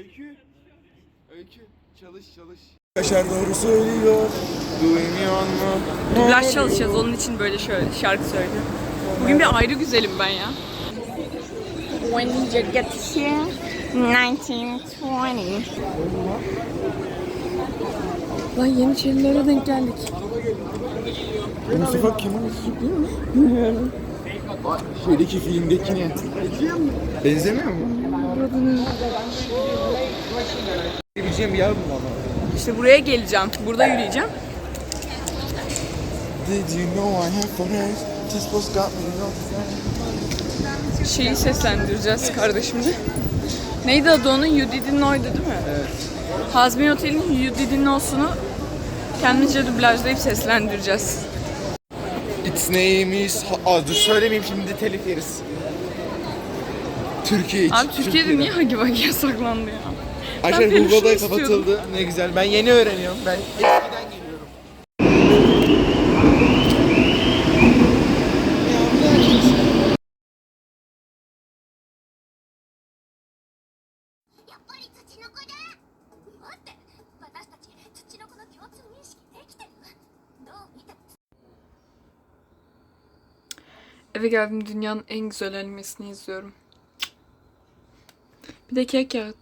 Öykü. Öykü. Çalış çalış. Kaşar doğru söylüyor. Duymuyor mu? Dublaj çalışacağız onun için böyle şöyle şarkı söylüyorum. Bugün bir ayrı güzelim ben ya. When did you get here? 1920. Lan Yeniçerilere denk geldik. Mustafa Kemal Bilmiyorum. Şeydeki filmdekine. Benzemiyor mu? Bileceğim bir yer bu ama. İşte buraya geleceğim. Burada yürüyeceğim. Did you know I have friends? This was got me Şeyi seslendireceğiz kardeşimle. Neydi adı onun? You Didn't Know'ydu değil mi? Evet. Hazmin Otel'in You Didn't Know'sunu kendimizce dublajlayıp seslendireceğiz. Its name is... Aa, dur söylemeyeyim şimdi telif yeriz. Türkiye için. Abi Türkiye'de niye Hagi Bagi yasaklandı ya? Arkadaşlar benim Google'da kapatıldı. Ne güzel. Ben yeni öğreniyorum. Ben eskiden. Eve geldim dünyanın en güzel animesini izliyorum. Bir de kek ya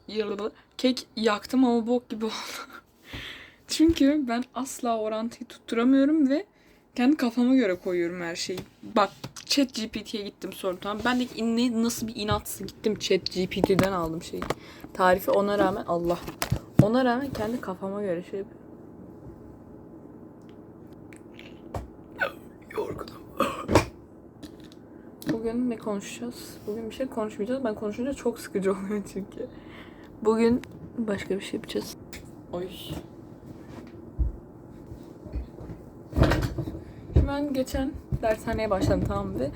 kek yaktım ama bok gibi oldu. Çünkü ben asla orantıyı tutturamıyorum ve kendi kafama göre koyuyorum her şeyi. Bak chat GPT'ye gittim sonra tamam. Ben de ne, nasıl bir inatsı gittim chat GPT'den aldım şeyi. Tarifi ona rağmen Allah. Ona rağmen kendi kafama göre şey yapıyorum. Bugün ne konuşacağız? Bugün bir şey konuşmayacağız. Ben konuşunca çok sıkıcı oluyor çünkü. Bugün başka bir şey yapacağız. Oy. Şimdi ben geçen dershaneye başladım tamam mı?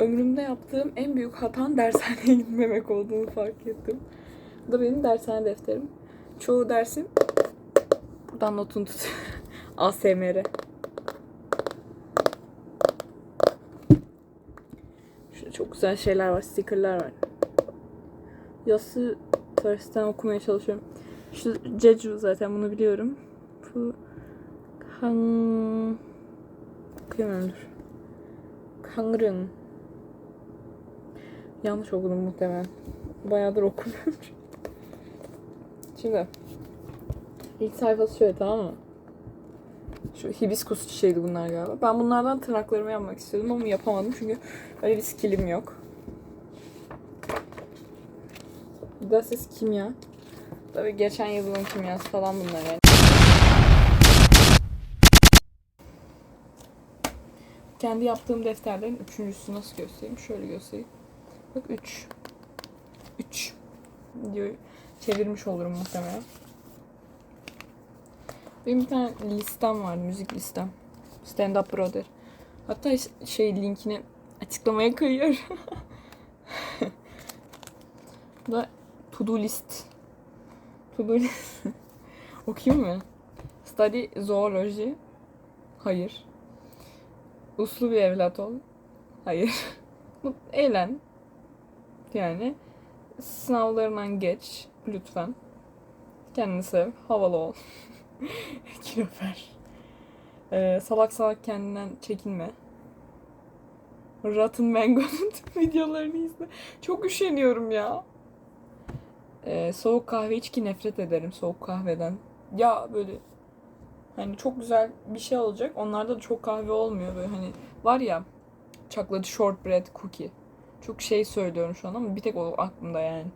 Ömrümde yaptığım en büyük hatan dershaneye gitmemek olduğunu fark ettim. Bu da benim dershane defterim. Çoğu dersim buradan notunu tutuyor. ASMR. Şurada çok güzel şeyler var, stickerlar var. Yası tersten okumaya çalışıyorum. Şu Jeju zaten bunu biliyorum. Bu Kang... Okuyamıyorum dur. Kangrın. Yanlış okudum muhtemelen. Bayağıdır okumuyorum. Şimdi ilk sayfası şöyle tamam mı? Şu hibiskus çiçeğiydi bunlar galiba. Ben bunlardan tırnaklarımı yapmak istiyordum ama yapamadım çünkü öyle bir skillim yok. Gases kimya. Tabii geçen yılın kimyası falan bunlar yani. Kendi yaptığım defterlerin üçüncüsü nasıl göstereyim? Şöyle göstereyim. Bak üç. Üç. Diyor. Çevirmiş olurum muhtemelen. Benim bir tane listem var, müzik listem. Stand Up Brother. Hatta şey linkini açıklamaya koyuyorum. Bu da to do list. To do list. Okuyayım mı? Study zoology. Hayır. Uslu bir evlat ol. Hayır. Eğlen. Yani sınavlarından geç lütfen. Kendini sev. Havalı ol. Kilo ver. Ee, salak salak kendinden çekinme. Rotten Mango'nun videolarını izle. Çok üşeniyorum ya. Ee, soğuk kahve iç ki nefret ederim soğuk kahveden. Ya böyle hani çok güzel bir şey olacak. Onlarda da çok kahve olmuyor böyle hani var ya chocolate shortbread cookie. Çok şey söylüyorum şu an ama bir tek o aklımda yani.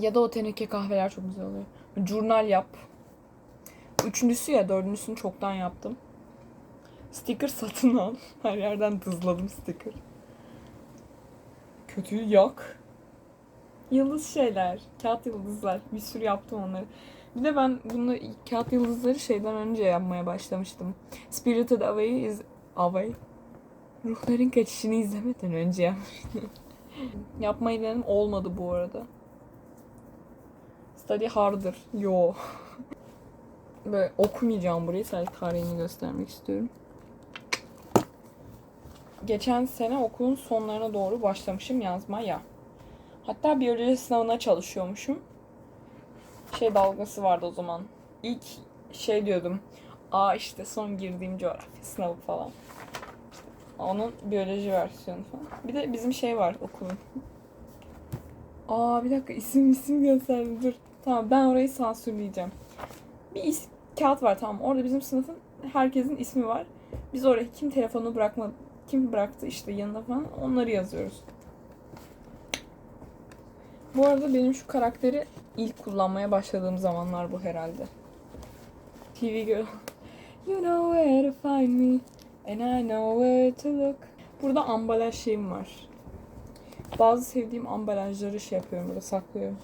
Ya da o teneke kahveler çok güzel oluyor. Jurnal yap. Üçüncüsü ya dördüncüsünü çoktan yaptım. Sticker satın al. Her yerden tızladım sticker. Kötüyü yak. Yıldız şeyler. Kağıt yıldızlar. Bir sürü yaptım onları. Bir de ben bunu kağıt yıldızları şeyden önce yapmaya başlamıştım. Spirited Away is Away. Ruhların kaçışını izlemeden önce yapmıştım. Yapmayı denedim. Olmadı bu arada. Study harder. Yo. Böyle okumayacağım burayı. Sadece tarihini göstermek istiyorum. Geçen sene okulun sonlarına doğru başlamışım yazmaya. Hatta biyoloji sınavına çalışıyormuşum. şey dalgası vardı o zaman. İlk şey diyordum. Aa işte son girdiğim coğrafya sınavı falan. Onun biyoloji versiyonu falan. Bir de bizim şey var okulun. Aa bir dakika isim isim gösterdi dur. Tamam ben orayı sansürleyeceğim. Bir is kağıt var tamam. Orada bizim sınıfın herkesin ismi var. Biz oraya kim telefonu bırakma kim bıraktı işte yanına falan onları yazıyoruz. Bu arada benim şu karakteri ilk kullanmaya başladığım zamanlar bu herhalde. TV Girl. You know where to find me and I know where to look. Burada ambalaj şeyim var. Bazı sevdiğim ambalajları şey yapıyorum burada saklıyorum.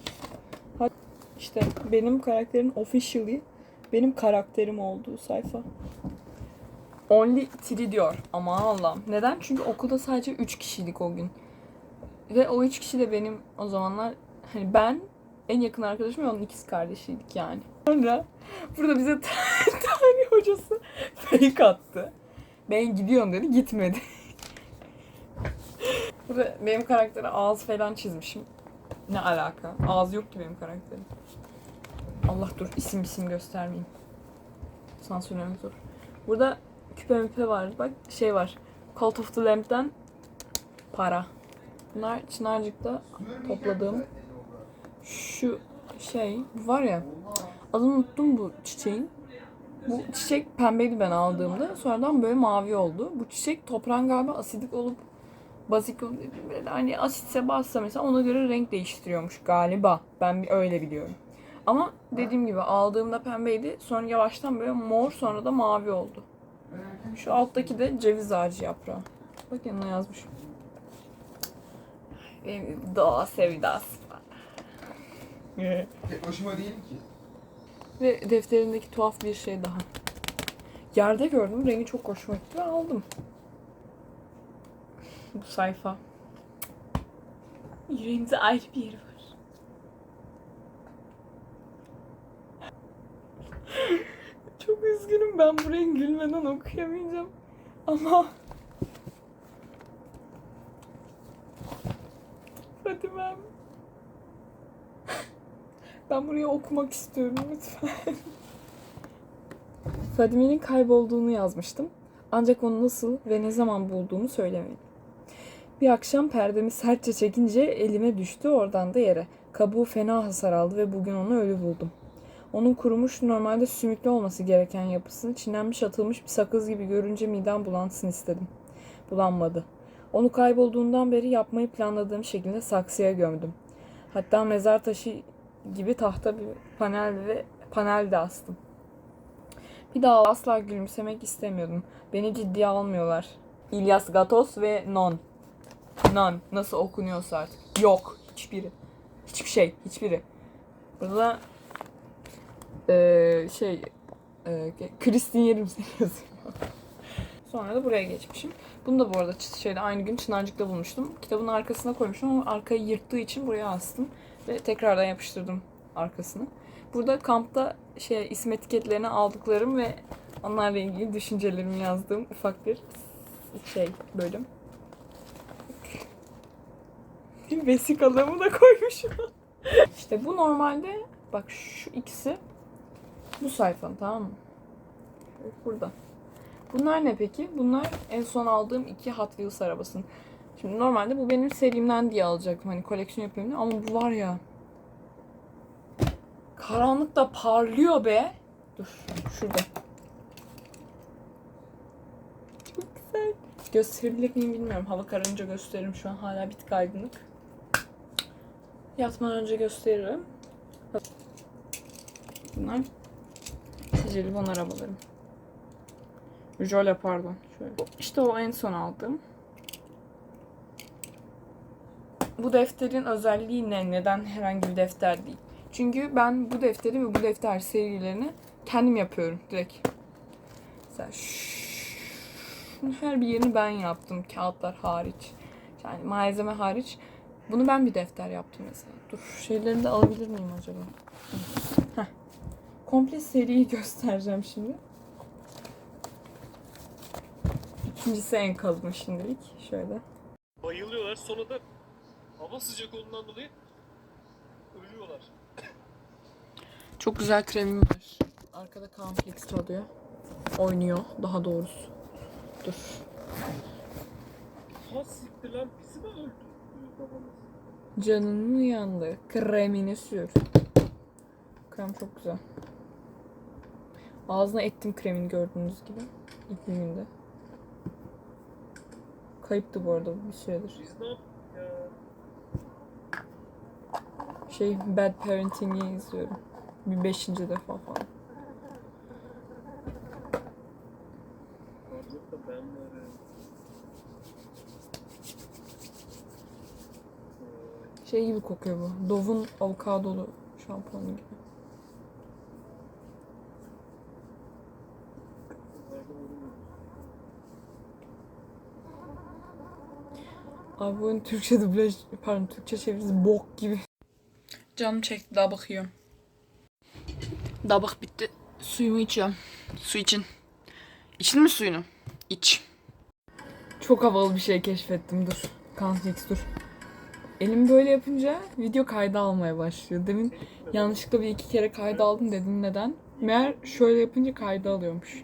İşte benim karakterin officially benim karakterim olduğu sayfa. Only three diyor. Aman Allah'ım. Neden? Çünkü okulda sadece 3 kişiydik o gün. Ve o 3 kişi de benim o zamanlar hani ben en yakın arkadaşım ve onun ikiz kardeşiydik yani. Sonra burada bize tarih hocası fake attı. Ben gidiyorum dedi. Gitmedi. burada benim karaktere ağız falan çizmişim. Ne alaka? Ağız yok ki benim karakterim. Allah dur isim isim göstermeyeyim. Sansürlemek zor. Burada küpe müpe var. Bak şey var. Cult of the Lamb'den para. Bunlar Çınarcık'ta topladığım şu şey var ya adını unuttum bu çiçeğin. Bu çiçek pembeydi ben aldığımda. Sonradan böyle mavi oldu. Bu çiçek toprağın galiba asidik olup bazik olup hani asitse bassa mesela ona göre renk değiştiriyormuş galiba. Ben öyle biliyorum. Ama dediğim gibi aldığımda pembeydi. Sonra yavaştan böyle mor sonra da mavi oldu. Şu alttaki de ceviz ağacı yaprağı. Bak yanına yazmış. Benim doğa sevdası. Tek başıma değilim ki. Ve defterindeki tuhaf bir şey daha. Yerde gördüm. Rengi çok hoşuma gitti ve aldım. Bu sayfa. Yüreğimde ayrı bir yeri var. çok üzgünüm ben burayı gülmeden okuyamayacağım. Ama... Fadimem. Ben buraya okumak istiyorum lütfen. Fadime'nin kaybolduğunu yazmıştım. Ancak onu nasıl ve ne zaman bulduğumu söylemedim. Bir akşam perdemi sertçe çekince elime düştü oradan da yere. Kabuğu fena hasar aldı ve bugün onu ölü buldum. Onun kurumuş normalde sümüklü olması gereken yapısını çiğnenmiş atılmış bir sakız gibi görünce midem bulansın istedim. Bulanmadı. Onu kaybolduğundan beri yapmayı planladığım şekilde saksıya gömdüm. Hatta mezar taşı gibi tahta bir panel ve panel de astım. Bir daha asla gülümsemek istemiyordum. Beni ciddiye almıyorlar. İlyas Gatos ve Non. Non. Nasıl okunuyorsa artık. Yok. Hiçbiri. Hiçbir şey. Hiçbiri. Burada eee şey eee Kristin yerim seni yazıyor. Sonra da buraya geçmişim. Bunu da bu arada şeyde aynı gün Çınarcık'ta bulmuştum. Kitabın arkasına koymuşum ama arkayı yırttığı için buraya astım. Ve tekrardan yapıştırdım arkasını. Burada kampta şey isim etiketlerini aldıklarım ve onlarla ilgili düşüncelerimi yazdığım ufak bir şey bölüm. Vesikalığımı da koymuşum. işte bu normalde bak şu ikisi bu sayfanın tamam mı? Burada. Bunlar ne peki? Bunlar en son aldığım iki Hot Wheels arabasının. Şimdi normalde bu benim serimden diye alacaktım. Hani koleksiyon yapayım diye. Ama bu var ya. Karanlıkta parlıyor be. Dur şurada. Çok güzel. Gösterebilir miyim bilmiyorum. Hava kararınca gösteririm. Şu an hala bir aydınlık. Yatmadan önce gösteririm. Bunlar jelibon arabalarım. Jöle pardon. Şöyle. İşte o en son aldığım. Bu defterin özelliği ne? Neden herhangi bir defter değil? Çünkü ben bu defteri ve bu defter serilerini kendim yapıyorum direkt. Mesela her bir yerini ben yaptım. Kağıtlar hariç. Yani malzeme hariç. Bunu ben bir defter yaptım mesela. Dur şeylerini de alabilir miyim acaba? Heh. Komple seriyi göstereceğim şimdi. İkincisi en kalın şimdilik. Şöyle. Bayılıyorlar. Sonra da hava sıcak olduğundan dolayı ölüyorlar. Çok güzel kremim var. Arkada cornflakes çalıyor. Oynuyor daha doğrusu. Dur. Ha siktir lan bizi mi öldürdü babamız? Canın mı yandı? Kremini sür. Krem çok güzel. Ağzına ettim kremini gördüğünüz gibi. İlk gününde. Kayıptı bu arada bir süredir. Şey Bad Parenting'i izliyorum. Bir beşinci defa falan. Varım. Şey gibi kokuyor bu. Dove'un avokadolu şampuanı gibi. Abi bunun Türkçe dublaj, pardon Türkçe çevirisi bok gibi. Canım çekti daha bakıyorum. Dabak bitti. Suyumu içiyorum. Su için. İçtin mi suyunu? İç. Çok havalı bir şey keşfettim dur. Kanflix dur. Elim böyle yapınca video kaydı almaya başlıyor. Demin yanlışlıkla bir iki kere kaydı aldım dedim neden? Meğer şöyle yapınca kaydı alıyormuş.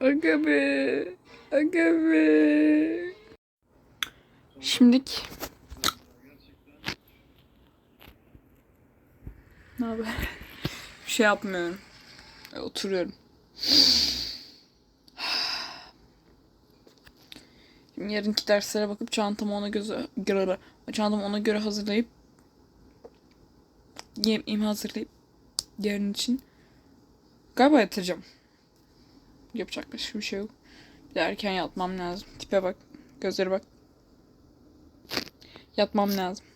Aga be. Aga be. Şimdik. Ne haber? Bir şey yapmıyorum. E, Oturuyorum. Şimdi yarınki derslere bakıp çantamı ona göre, göre çantamı ona göre hazırlayıp yemeğimi hazırlayıp yarın için galiba yatacağım. Yapacak başka bir şey yok. Erken yatmam lazım. Tipe bak. Gözlere bak. Yatmam lazım.